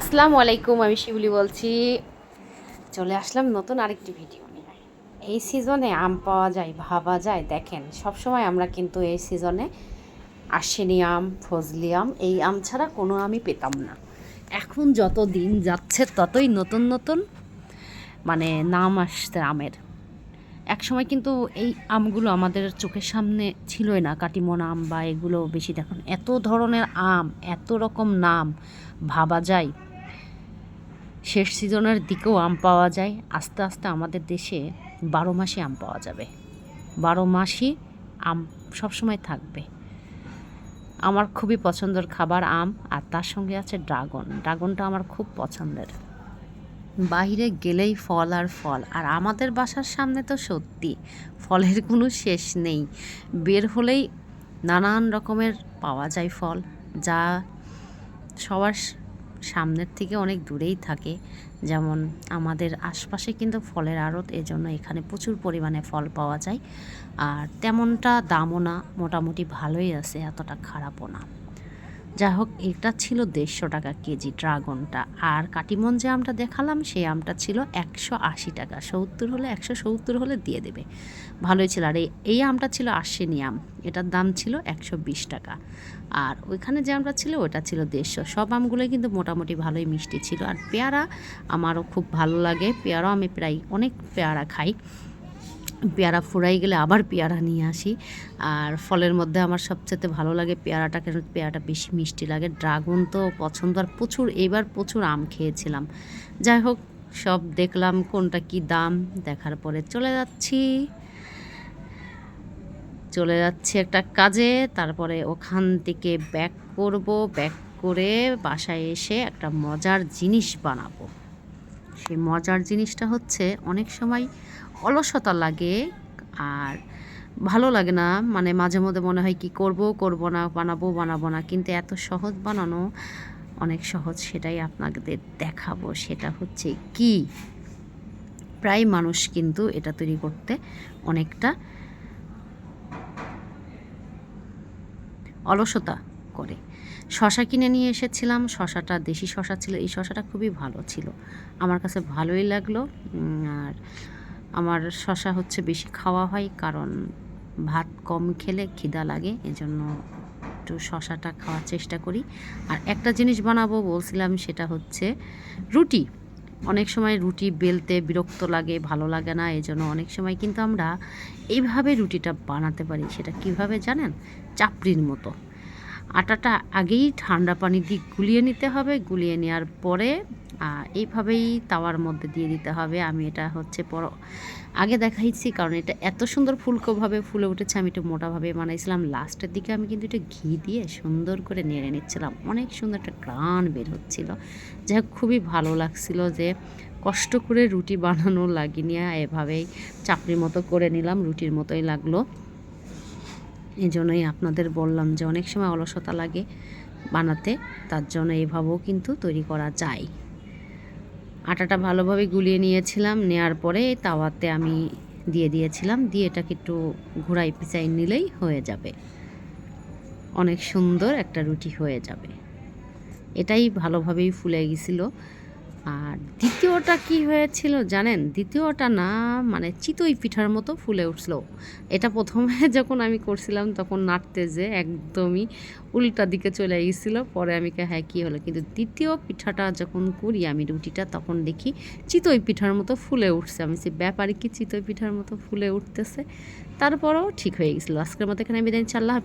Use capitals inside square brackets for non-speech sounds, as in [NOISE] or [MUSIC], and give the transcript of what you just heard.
আসসালামু আলাইকুম, আমি শিবলি বলছি। চলে আসলাম নতুন আরেকটি ভিডিও নিয়ে। এই সিজনে আম পাওয়া যায়, ভাবা যায়। দেখেন সব সময় আমরা কিন্তু এই সিজনে আশ্বিনী আম, ফজলি আম, এই আম ছাড়া কোনো আমি পেতাম না। এখন যত দিন যাচ্ছে, ততই নতুন নতুন মানে নাম আসছে আমের। এক সময় কিন্তু এই আমগুলো আমাদের চোখের সামনে ছিলই না, কাটিমন আম বা এগুলো বেশি দেখুন। এত ধরনের আম, এত রকম নাম ভাবা যায়। শেষ সিজনের দিকেও আম পাওয়া যায়। আস্তে আস্তে আমাদের দেশে বারো মাসে আম পাওয়া যাবে। বারো মাসই আম সবসময় থাকবে। আমার খুবই পছন্দের খাবার আম আর তার সঙ্গে আছে ড্রাগন। ড্রাগনটা আমার খুব পছন্দের। বাইরে গেলেই ফল আর ফল। আর আমাদের বাসার সামনে তো সত্যি, ফলের কোনো শেষ নেই। বের হলেই নানান রকমের পাওয়া যায় ফল, যা সবার সামনের থেকে অনেক দূরেই থাকে। যেমন আমাদের আশপাশে কিন্তু ফলের আড়ত, এজন্য এখানে প্রচুর পরিমাণে ফল পাওয়া যায়। আর তেমনটা দামও না, মোটামুটি ভালোই আছে, এতটা খারাপও না। যাই হোক এটা ছিল দেড়শো টাকা কেজি ড্রাগনটা। আর কাটিমন যে আমটা দেখালাম, সেই আমটা ছিল একশো আশি টাকা। সত্তর হলে একশো সত্তর হলে দিয়ে দেবে। ভালোই ছিল। আর এই এই আমটা ছিল আশ্বিনী আম। এটার দাম ছিল একশো বিশ টাকা। আর ওইখানে যে আমটা ছিল, ওটা ছিল দেড়শো। সব আমগুলোই কিন্তু মোটামুটি ভালোই মিষ্টি ছিল। আর পেয়ারা আমারও খুব ভালো লাগে। পেয়ারাও আমি প্রায় অনেক পেয়ারা খাই। পেয়ারা ফুরাই গেলে আবার পেয়ারা নিয়ে আসি। আর ফলের মধ্যে আমার সবচেয়ে ভালো লাগে পেয়ারাটা কেন পেয়ারাটা বেশি মিষ্টি লাগে। ড্রাগন তো পছন্দ আর প্রচুর, এবার প্রচুর আম খেয়েছিলাম। যাই হোক, সব দেখলাম কোনটা কি দাম, দেখার পরে চলে যাচ্ছি। চলে যাচ্ছি একটা কাজে, তারপরে ওখান থেকে ব্যাক করব। ব্যাক করে বাসায় এসে একটা মজার জিনিস বানাবো। সেই মজার জিনিসটা হচ্ছে অনেক সময় অলসতা লাগে আর ভালো লাগে না। মানে মাঝে মধ্যে মনে হয় কি করব করব না, বানাবো বানাবো না। কিন্তু এত সহজ বানানো অনেক সহজ সেটাই আপনাদের দেখাবো। সেটা হচ্ছে কি? প্রায় মানুষ কিন্তু এটা তৈরি করতে অনেকটা অলসতা করে। শশা কিনে নিয়ে এসেছিলাম। শশাটা দেশি শশা ছিল। এই শশাটা খুবই ভালো ছিল। আমার কাছে ভালোই লাগল। আর আমার শশা হচ্ছে বেশি খাওয়া হয় কারণ ভাত কম খেলে খিদা লাগে। এজন্য একটু শশাটা খাওয়ার চেষ্টা করি। আর একটা জিনিস বানাবো বলছিলাম, সেটা হচ্ছে রুটি। অনেক সময় রুটি বেলতে বিরক্ত লাগে, ভালো লাগে না। এই জন্য অনেক সময় কিন্তু আমরা এইভাবে রুটিটা বানাতে পারি। সেটা কীভাবে জানেন? চাপড়ির মতো। আটাটা আগেই ঠান্ডা পানি দিয়ে গুলিয়ে নিতে হবে, গুলিয়ে নেওয়ার পরে এইভাবেই তাওয়ার মধ্যে দিয়ে দিতে হবে। আমি এটা হচ্ছে পর, আগে দেখাইছি কারণ এটা এত সুন্দর ফুলকোভাবে ফুলে উঠেছে, আমি একটু মোটাভাবে বানাইছিলাম। লাস্টের দিকে আমি কিন্তু এটা ঘি দিয়ে সুন্দর করে নেড়ে নিচ্ছিলাম। অনেক সুন্দর একটা গ্রান বের হচ্ছিল। যাই হোক, খুবই ভালো লাগছিল যে কষ্ট করে রুটি বানানো লাগিনি, এভাবেই চাপড়ির মতো করে নিলাম, রুটির মতোই লাগল। এই জন্যই আপনাদের বললাম যে অনেক সময় অলসতা লাগে বানাতে, তার জন্য এভাবেও কিন্তু তৈরি করা যায়। আটাটা ভালোভাবে গুলিয়ে নিয়েছিলাম, নেয়ার পরে তাওয়াতে আমি দিয়ে দিয়েছিলাম, দিয়ে এটাকে একটু ঘোরাই পিচাই নিলেই হয়ে যাবে। অনেক সুন্দর একটা রুটি হয়ে যাবে। এটাই ভালোভাবেই ফুলে গেছিল। আর দ্বিতীয়টা কি হয়েছিল জানেন? দ্বিতীয়টা না মানে চিতই পিঠার মতো ফুলে উঠছিল এটা প্রথমে [LAUGHS] যখন আমি করছিলাম, তখন নাড়তে যে একদমই উল্টা দিকে চলে গেছিল পরে আমি কে হ্যাঁ কী হলো? কিন্তু দ্বিতীয় পিঠাটা যখন করি আমি রুটিটা, তখন দেখি চিতই পিঠার মতো ফুলে উঠছে। আমি সে ব্যাপারে কি চিতই পিঠার মতো ফুলে উঠতেছে? তারপরেও ঠিক হয়ে গেছিল আজকের মতো এখানে বিদায় চাল্লাহ